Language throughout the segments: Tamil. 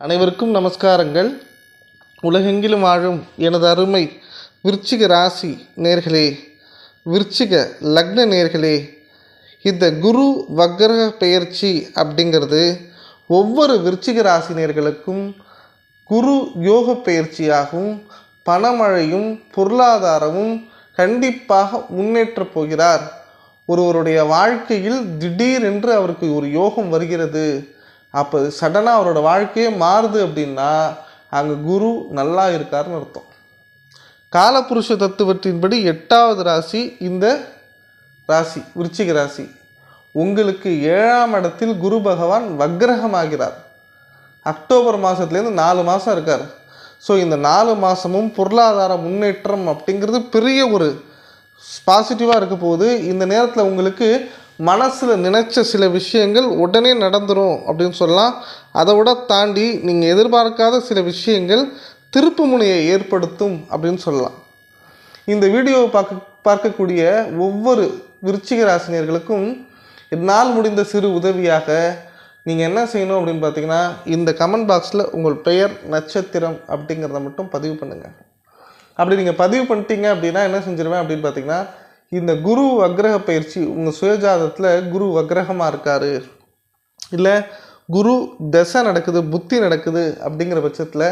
அனைவருக்கும் நமஸ்காரங்கள். உலகெங்கிலும் வாழும் எனது அருமை விருச்சிக ராசி நேர்களே விருச்சிக லக்ன நேர்களே இந்த குரு வக்ரக பெயர்ச்சி அப்படிங்கிறது ஒவ்வொரு விருச்சிக ராசி நேர்களுக்கும் குரு யோக பயிற்சியாகவும் பணமழையும் பொருளாதாரமும் கண்டிப்பாக முன்னேற்றப் போகிறார். ஒருவருடைய வாழ்க்கையில் திடீரென்று அவருக்கு ஒரு யோகம் வருகிறது. அப்போ சடனாக அவரோட வாழ்க்கையே மாறுது அப்படின்னா அங்கே குரு நல்லா இருக்காருன்னு அர்த்தம். காலபுருஷ தத்துவத்தின்படி எட்டாவது ராசி இந்த ராசி விருச்சிக ராசி. உங்களுக்கு ஏழாம் இடத்தில் குரு பகவான் வக்ரகமாகிறார். அக்டோபர் மாதத்துலேருந்து நாலு மாதம் இருக்கார். ஸோ இந்த நாலு மாதமும் பொருளாதார முன்னேற்றம் அப்படிங்கிறது பெரிய ஒரு பாசிட்டிவாக இருக்க போகுது. இந்த நேரத்தில் உங்களுக்கு மனசில் நினச்ச சில விஷயங்கள் உடனே நடந்துடும் அப்படின்னு சொல்லலாம். அதை விட தாண்டி நீங்கள் எதிர்பார்க்காத சில விஷயங்கள் திருப்பு முனையை ஏற்படுத்தும் அப்படின்னு சொல்லலாம். இந்த வீடியோவை பார்க்க பார்க்கக்கூடிய ஒவ்வொரு விருச்சிக ராசினியர்களுக்கும் என்னால் முடிந்த சிறு உதவியாக நீங்கள் என்ன செய்யணும் அப்படின்னு பார்த்தீங்கன்னா இந்த கமெண்ட் பாக்ஸில் உங்கள் பெயர் நட்சத்திரம் அப்படிங்கிறத மட்டும் பதிவு பண்ணுங்கள் அப்படி நீங்கள் பதிவு பண்ணிட்டீங்க அப்படின்னா என்ன செஞ்சிருவேன் அப்படின்னு பார்த்தீங்கன்னா இந்த குரு வக்ரக பயிற்சி உங்கள் சுயஜாதத்தில் குரு வக்ரகமாக இருக்கார். இல்லை குரு தசை நடக்குது புத்தி நடக்குது அப்படிங்கிற பட்சத்தில்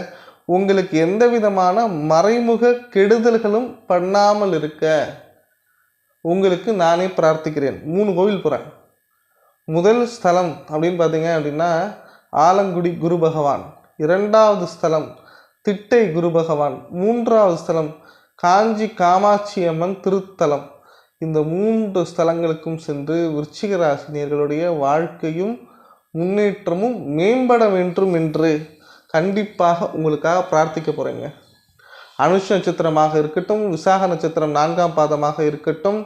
உங்களுக்கு எந்த விதமான மறைமுக கெடுதல்களும் பண்ணாமல் இருக்க. உங்களுக்கு நானே பிரார்த்திக்கிறேன். மூணு கோவில் போகிறேன் முதல் ஸ்தலம் அப்படின்னு பார்த்தீங்க அப்படின்னா ஆலங்குடி குரு பகவான். இரண்டாவது ஸ்தலம் திட்டை குரு பகவான். மூன்றாவது ஸ்தலம் காஞ்சி காமாட்சி அம்மன் திருத்தலம். இந்த மூன்று ஸ்தலங்களுக்கும் சென்று விருச்சிக ராசினியர்களுடைய வாழ்க்கையும் முன்னேற்றமும் மேம்பட வேண்டும் என்று கண்டிப்பாக உங்களுக்காக பிரார்த்திக்க போகிறேங்க அனுஷ நட்சத்திரமாக இருக்கட்டும் விசாக நட்சத்திரம் நான்காம் பாதமாக இருக்கட்டும்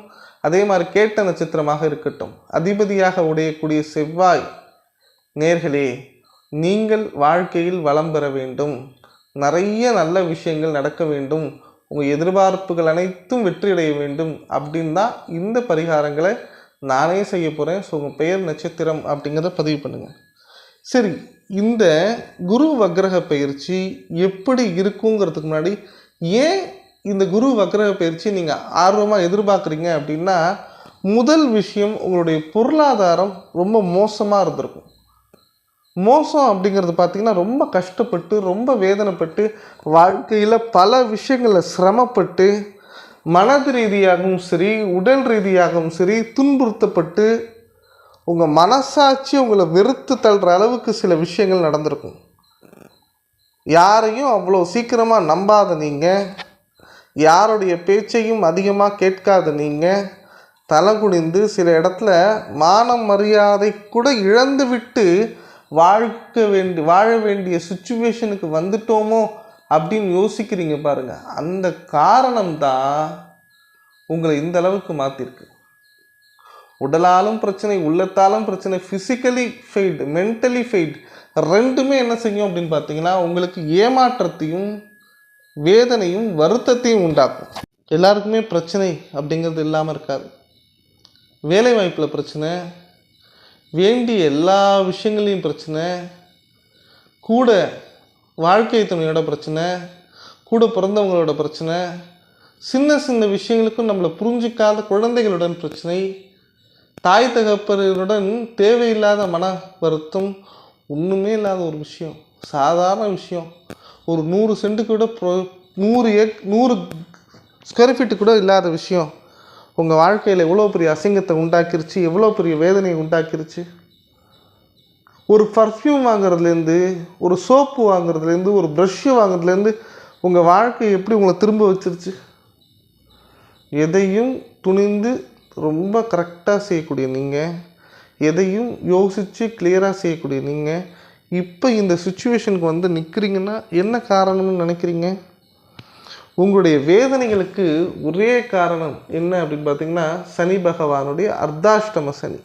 அதே மாதிரி கேட்ட நட்சத்திரமாக இருக்கட்டும். அதிபதியாக உடையக்கூடிய செவ்வாய் நேர்களே நீங்கள் வாழ்க்கையில் வளம் பெற வேண்டும். நிறைய நல்ல விஷயங்கள் நடக்க வேண்டும். உங்கள் எதிர்பார்ப்புகள் அனைத்தும் வெற்றியடைய வேண்டும் அப்படின்னு தான் இந்த பரிகாரங்களை நானே செய்ய போகிறேன் ஸோ உங்கள் பெயர் நட்சத்திரம் அப்படிங்கிறத பதிவு பண்ணுங்கள் சரி இந்த குரு வக்ரக பயிற்சி எப்படி இருக்குங்கிறதுக்கு முன்னாடி ஏன் இந்த குரு வக்ரக பயிற்சி நீங்கள் ஆர்வமாக எதிர்பார்க்குறீங்க அப்படின்னா முதல் விஷயம் உங்களுடைய பொருளாதாரம் ரொம்ப மோசமாக இருந்திருக்கும். மோசம் அப்படிங்கிறது பார்த்திங்கன்னா ரொம்ப கஷ்டப்பட்டு ரொம்ப வேதனைப்பட்டு வாழ்க்கையில் பல விஷயங்களில் சிரமப்பட்டு மனது ரீதியாகவும் சரி உடல் ரீதியாகவும் சரி துன்புறுத்தப்பட்டு உங்கள் மனசாட்சி உங்களை வெறுத்து தள்ளுற அளவுக்கு சில விஷயங்கள் நடந்திருக்கும். யாரையும் அவ்வளோ சீக்கிரமாக நம்பாத நீங்கள் யாருடைய பேச்சையும் அதிகமாக கேட்காத நீங்கள் தலை குனிந்து சில இடத்துல மானம் மரியாதை கூட இழந்து விட்டு வாழ்க்க வேண்டி வாழ வேண்டிய சுச்சுவேஷனுக்கு வந்துட்டோமோ அப்படின்னு யோசிக்கிறீங்க பாருங்க. அந்த காரணம் தான் உங்களை இந்த அளவுக்கு மாற்றிருக்கு உடலாலும் பிரச்சனை உள்ளத்தாலும் பிரச்சனை ஃபிசிக்கலி ஃபெய்டு மென்டலி ஃபெய்டு ரெண்டுமே என்ன செய்யும் அப்படின்னு பார்த்தீங்கன்னா உங்களுக்கு ஏமாற்றத்தையும் வேதனையும் வருத்தத்தையும் உண்டாக்கும். எல்லாருக்குமே பிரச்சனை அப்படிங்கிறது இல்லாமல் இருக்காது. வேலை வாய்ப்பில் பிரச்சனை வேண்டிய எல்லா விஷயங்களையும் பிரச்சனை கூட வாழ்க்கை துணையோட பிரச்சனை கூட பிறந்தவங்களோட பிரச்சனை சின்ன சின்ன விஷயங்களுக்கும் நம்மளை புரிஞ்சிக்காத குழந்தைகளுடன் பிரச்சனை தாய் தகப்பருடன் தேவையில்லாத மன வருத்தம் ஒன்றுமே இல்லாத ஒரு விஷயம் சாதாரண விஷயம். ஒரு நூறு சென்ட்டு கூட நூறு ஏக் நூறு ஸ்கொயர் ஃபீட்டு கூட இல்லாத விஷயம். உங்கள் வாழ்க்கையில் எவ்வளோ பெரிய அசிங்கத்தை உண்டாக்கிருச்சு எவ்வளோ பெரிய வேதனையை உண்டாக்கிருச்சு? ஒரு பர்ஃப்யூம் வாங்குறதுலேருந்து ஒரு சோப்பு வாங்குறதுலேருந்து ஒரு ப்ரஷ்ஷு வாங்குறதுலேருந்து உங்கள் வாழ்க்கை எப்படி உங்களை திரும்ப வச்சிருச்சு? எதையும் துணிந்து ரொம்ப கரெக்டாக செய்யக்கூடிய நீங்கள் எதையும் யோசித்து கிளியராக செய்யக்கூடிய நீங்கள் இப்போ இந்த சுச்சுவேஷனுக்கு வந்து நிற்கிறீங்கன்னா என்ன காரணம்னு நினைக்கிறீங்க? உங்களுடைய வேதனைகளுக்கு ஒரே காரணம் என்ன அப்படின்னு பார்த்தீங்கன்னா சனி பகவானுடைய அர்த்தாஷ்டம சனி.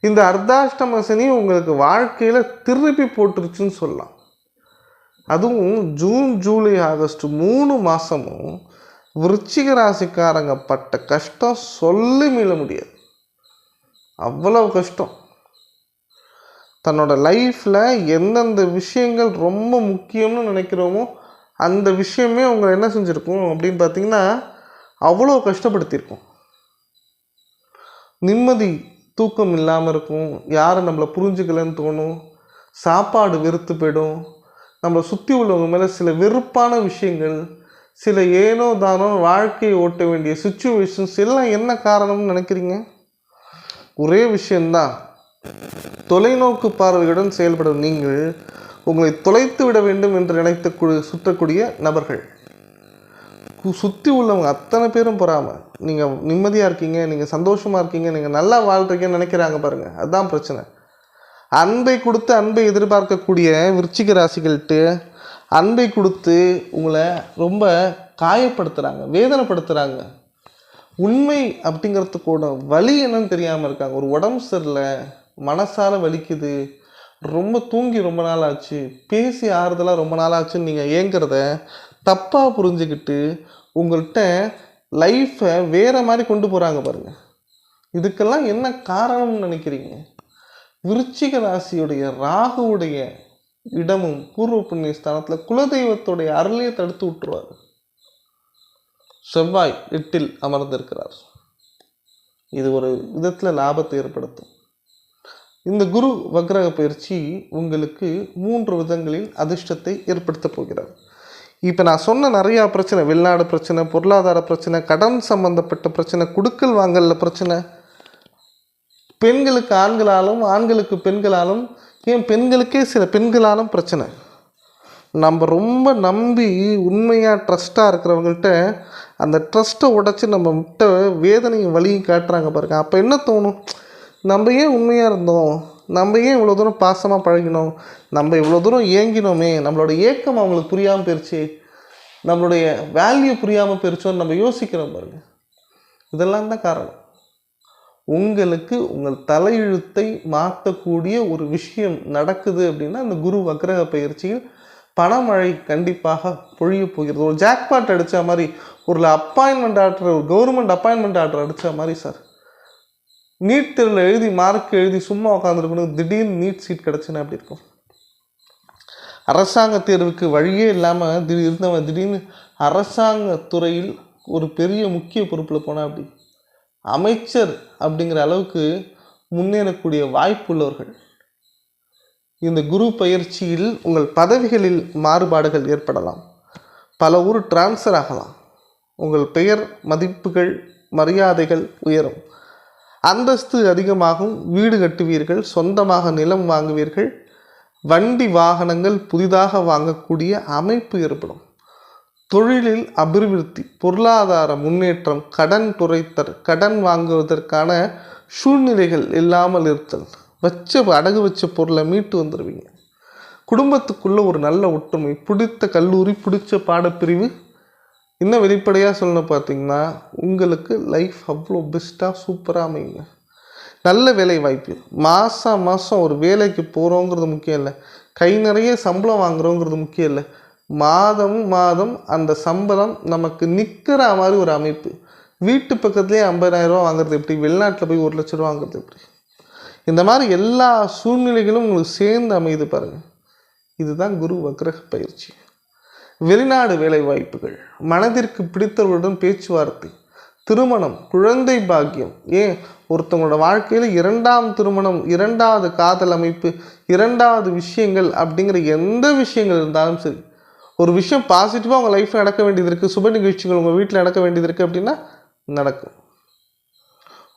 இந்த அர்த்தாஷ்டம சனி உங்களுக்கு வாழ்க்கையில் திருப்பி போட்டுருச்சுன்னு சொல்லலாம். அதுவும் ஜூன் ஜூலை ஆகஸ்ட் மூணு மாதமும் விருச்சிக ராசிக்காரங்க பட்ட கஷ்டம் சொல்லி மீள முடியாது. அவ்வளவு கஷ்டம். தன்னோட லைஃப்பில் எந்தெந்த விஷயங்கள் ரொம்ப முக்கியம்னு நினைக்கிறோமோ அந்த விஷயமே உங்களை என்ன செஞ்சுருக்கும் அப்படின்னு பார்த்தீங்கன்னா அவ்வளோ கஷ்டப்படுத்தியிருக்கும். நிம்மதி தூக்கம் இல்லாமல் இருக்கும். யாரும் நம்மளை புரிஞ்சுக்கலன்னு தோணும். சாப்பாடு வெறுத்து போயிடும். நம்மளை சுற்றி உள்ளவங்க மேலே சில வெறுப்பான விஷயங்கள் சில ஏனோ தானோ வாழ்க்கையை ஓட்ட வேண்டிய சுச்சுவேஷன்ஸ் எல்லாம் என்ன காரணம்னு நினைக்கிறீங்க? ஒரே விஷயந்தான் தொலைநோக்கு பார்வையுடன் செயல்படும் நீங்கள் உங்களை தொலைத்து விட வேண்டும் என்று நினைத்த கு- சுற்றக்கூடிய நபர்கள். சுற்றி உள்ளவங்க அத்தனை பேரும் பொறாமல் நீங்கள் நிம்மதியாக இருக்கீங்க நீங்கள் சந்தோஷமாக இருக்கீங்க நீங்கள் நல்லா வாழ்றீங்கன்னு நினைக்கிறாங்க பாருங்கள் அதுதான் பிரச்சனை. அன்பை கொடுத்து அன்பை எதிர்பார்க்கக்கூடிய விருச்சிக ராசிகள்கிட்ட அன்பை கொடுத்து உங்களை ரொம்ப காயப்படுத்துகிறாங்க வேதனைப்படுத்துகிறாங்க உண்மை அப்படிங்கிறதுக்கூட வலி என்னன்னு தெரியாமல் இருக்காங்க. ஒரு உடம்பு சரியில்லை மனசால் வலிக்குது ரொம்ப தூங்கி ரொம்ப நாள் ஆச்சு பேசி ஆறுதலாக ரொம்ப நாள் ஆச்சுன்னு நீங்கள் ஏங்கிறத தப்பாக புரிஞ்சுக்கிட்டு உங்கள்கிட்ட லைஃப்பை வேறு மாதிரி கொண்டு போகிறாங்க பாருங்கள் இதுக்கெல்லாம் என்ன காரணம்னு நினைக்கிறீங்க? விருச்சிக ராசியுடைய ராகுவுடைய இடமும் பூர்வ புண்ணிய ஸ்தானத்தில் குலதெய்வத்துடைய அருளையை தடுத்து விட்டுருவார். செவ்வாய் எட்டில் அமர்ந்திருக்கிறார். இது ஒரு விதத்தில் லாபத்தை ஏற்படுத்தும். இந்த குரு வக்ரக பயிற்சி உங்களுக்கு மூன்று விதங்களில் அதிர்ஷ்டத்தை ஏற்படுத்தப் போகிறார் இப்போ நான் சொன்ன நிறையா பிரச்சனை வெளிநாடு பிரச்சனை பொருளாதார பிரச்சனை கடன் சம்பந்தப்பட்ட பிரச்சனை குடுக்கல் வாங்கல பிரச்சனை. பெண்களுக்கு ஆண்களாலும் ஆண்களுக்கு பெண்களாலும் ஏன் பெண்களுக்கே சில பெண்களாலும் பிரச்சனை. நம்ம ரொம்ப நம்பி உண்மையாக ட்ரஸ்ட்டாக இருக்கிறவங்கள்ட்ட அந்த ட்ரஸ்ட்டை உடைச்சி நம்ம விட்ட வேதனையும் வலியும் காட்டுறாங்க பாருங்க. அப்போ என்ன தோணும்? நம்ம ஏன் உண்மையாக இருந்தோம்? நம்ம ஏன் இவ்வளோ தூரம் பாசமாக பழகினோம்? நம்ம இவ்வளோ தூரம் ஏங்கினோமே நம்மளோட ஏக்கம் அவங்களுக்கு புரியாமல் போயிடுச்சு நம்மளுடைய வேல்யூ புரியாமல் போயிடுச்சோன்னு நம்ம யோசிக்கிறோம் பாருங்க. இதெல்லாம் தான் காரணம். உங்களுக்கு உங்கள் தலையெழுத்தை மாற்றக்கூடிய ஒரு விஷயம் நடக்குது அப்படின்னா அந்த குரு வக்ரக பயிற்சியில் பணமழை கண்டிப்பாக பொழிய போகிறது. ஒரு ஜாக்பாட் அடித்த மாதிரி ஒரு அப்பாயின்மெண்ட் ஆர்டர் ஒரு கவர்மெண்ட் அப்பாயின்மெண்ட் ஆர்டர் அடித்த மாதிரி சார் நீட் தேர்வில் எழுதி மார்க் எழுதி சும்மா உட்காந்துருக்கணும் திடீர்னு நீட் சீட் கிடச்சுன்னா அப்படி இருக்கும்? அரசாங்க தேர்வுக்கு வழியே இல்லாமல் திடீர் இருந்தவன் திடீர்னு அரசாங்க துறையில் ஒரு பெரிய முக்கிய பொறுப்பில் போனால் அப்படி அமைச்சர் அப்படிங்கிற அளவுக்கு முன்னேறக்கூடிய வாய்ப்புள்ளவர்கள் இந்த குரு பயிற்சியில் உங்கள் பதவிகளில் மாறுபாடுகள் ஏற்படலாம். பல ஊர் டிரான்ஸ்ஃபர் ஆகலாம். உங்கள் பெயர் மதிப்புகள் மரியாதைகள் உயரும். அந்தஸ்து அதிகமாகும் வீடு கட்டுவீர்கள் சொந்தமாக நிலம் வாங்குவீர்கள் வண்டி வாகனங்கள் புதிதாக வாங்கக்கூடிய அமைப்பு ஏற்படும். தொழிலில் அபிவிருத்தி பொருளாதார முன்னேற்றம் கடன் குறைத்தல் கடன் வாங்குவதற்கான சூழ்நிலைகள் இல்லாமல் இருத்தல். வச்ச அடகு வச்ச பொருளை மீட்டு வந்துடுவீங்க குடும்பத்துக்குள்ள ஒரு நல்ல ஒற்றுமை பிடித்த கல்லூரி பிடிச்ச பாடப்பிரிவு இன்னும் வெளிப்படையாக சொல்லணும் பார்த்தீங்கன்னா உங்களுக்கு லைஃப் அவ்வளோ பெஸ்ட்டாக சூப்பராக அமையுங்க. நல்ல வேலை வாய்ப்பு. மாதம் மாதம் ஒரு வேலைக்கு போகிறோங்கிறது முக்கியம் இல்லை. கை நிறைய சம்பளம் வாங்குறோங்கிறது முக்கியம் இல்லை. மாதம் மாதம் அந்த சம்பளம் நமக்கு நிற்கிற மாதிரி ஒரு அமைப்பு. வீட்டு பக்கத்துலேயே ஐம்பதாயிரம் ரூபா வாங்குறது எப்படி? வெளிநாட்டில் போய் ஒரு லட்ச ரூபா வாங்குறது எப்படி? இந்த மாதிரி எல்லா சூழ்நிலைகளும் உங்களுக்கு சேர்ந்து அமையுது பாருங்கள் இதுதான் குரு வக்ரக பயிற்சி. வெளிநாடு வேலை வாய்ப்புகள் மனதிற்கு பிடித்தவர்களுடன் பேச்சுவார்த்தை திருமணம் குழந்தை பாக்கியம். ஏன்? ஒருத்தவங்களோட வாழ்க்கையில் இரண்டாம் திருமணம் இரண்டாவது காதல் அமைப்பு இரண்டாவது விஷயங்கள் அப்படிங்கிற எந்த விஷயங்கள் இருந்தாலும் சரி ஒரு விஷயம் பாசிட்டிவாக உங்கள் லைஃப்பில் நடக்க வேண்டியது இருக்குது சுப நிகழ்ச்சிகள் உங்கள் வீட்டில் நடக்க வேண்டியது இருக்குது அப்படின்னா நடக்கும்.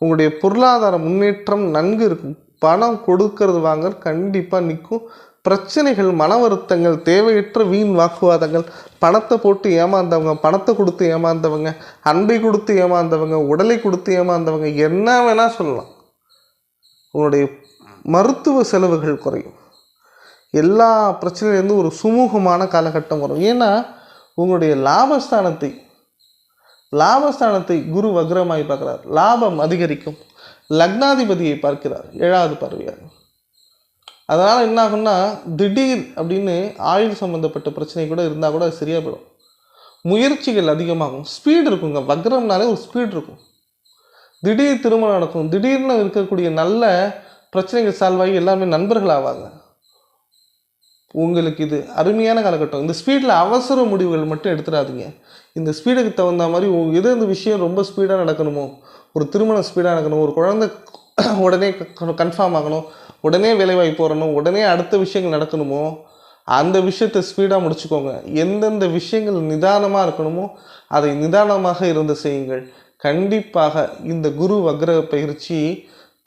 உங்களுடைய பொருளாதார முன்னேற்றம் நன்கு இருக்கும். பணம் கொடுக்கறது வாங்க கண்டிப்பாக நிற்கும் பிரச்சனைகள் மன வருத்தங்கள் தேவையற்ற வீண் வாக்குவாதங்கள் பணத்தை போட்டு ஏமாந்தவங்க பணத்தை கொடுத்து ஏமாந்தவங்க அன்பை கொடுத்து ஏமாந்தவங்க உடலை கொடுத்து ஏமாந்தவங்க என்ன வேணால் சொல்லலாம். உங்களுடைய மருத்துவ செலவுகள் குறையும். எல்லா பிரச்சனையிலேருந்து ஒரு சுமூகமான காலகட்டம் வரும். ஏன்னா உங்களுடைய லாபஸ்தானத்தை லாபஸ்தானத்தை குரு வக்ரமாய் பார்க்கிறார். லாபம் அதிகரிக்கும். லக்னாதிபதியை பார்க்கிறார். ஏழாவது பார்வையாக அதனால் என்ன ஆகும்னா திடீர் அப்படின்னு ஆயுள் சம்மந்தப்பட்ட பிரச்சனை கூட இருந்தால் கூட அது சரியாக போயிடும். முயற்சிகள் அதிகமாகும். ஸ்பீடு இருக்குங்க. வக்ரம்னாலே ஒரு ஸ்பீடு இருக்கும். திடீர் திருமணம் நடக்கும். திடீர்னு இருக்கக்கூடிய நல்ல பிரச்சனைகள் சால்வ் ஆகி எல்லாமே நண்பர்கள் ஆவாங்க. உங்களுக்கு இது அருமையான காலகட்டம். இந்த ஸ்பீடில் அவசர முடிவுகள் மட்டும் எடுத்துடாதீங்க. இந்த ஸ்பீடுக்கு தகுந்த மாதிரி எது இந்த விஷயம் ரொம்ப ஸ்பீடாக நடக்கணுமோ ஒரு திருமணம் ஸ்பீடாக நடக்கணும் ஒரு குழந்தை உடனே கன்ஃபார்ம் ஆகணும். உடனே வேலைவாய்ப்பு வரணும். உடனே அடுத்த விஷயங்கள் நடக்கணுமோ? அந்த விஷயத்தை ஸ்பீடாக முடிச்சுக்கோங்க. எந்தெந்த விஷயங்கள் நிதானமாக இருக்கணுமோ அதை நிதானமாக இருந்து செய்யுங்கள். கண்டிப்பாக இந்த குரு வக்ர பயிற்சி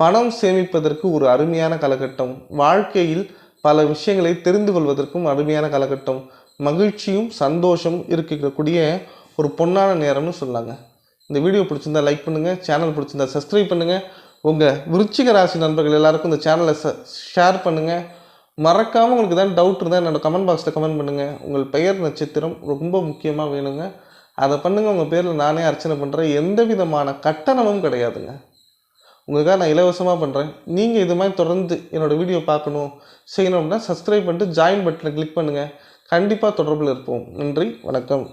பணம் சேமிப்பதற்கு ஒரு அருமையான காலகட்டம். வாழ்க்கையில் பல விஷயங்களை தெரிந்து கொள்வதற்கும் அருமையான காலகட்டம். மகிழ்ச்சியும் சந்தோஷம் இருக்கக்கூடிய ஒரு பொன்னான நேரம்னு சொல்லாங்க இந்த வீடியோ பிடிச்சிருந்தா லைக் பண்ணுங்கள் சேனல் பிடிச்சிருந்தா சப்ஸ்கிரைப் பண்ணுங்கள் உங்கள் விருச்சிக ராசி நண்பர்கள் எல்லாருக்கும் இந்த சேனலை ஷேர் பண்ணுங்கள் மறக்காமல் உங்களுக்கு ஏதாவது டவுட் இருந்தால் என்னோட கமெண்ட் பாக்ஸில் கமெண்ட் பண்ணுங்கள் உங்கள் பெயர் நட்சத்திரம் ரொம்ப முக்கியமாக வேணுங்க. அதை பண்ணுங்கள் உங்கள் பேரில் நானே அர்ச்சனை பண்ணுறேன் எந்த விதமான கட்டணமும் கிடையாதுங்க. உங்களுக்காக நான் இலவசமாக பண்ணுறேன் நீங்கள் இது மாதிரி தொடர்ந்து என்னோடய வீடியோ பார்க்கணும் செய்யணும் அப்படின்னா சப்ஸ்கிரைப் பண்ணிட்டு ஜாயின் பட்டனை கிளிக் பண்ணுங்கள் கண்டிப்பாக தொடர்பில் இருப்போம். நன்றி. வணக்கம்.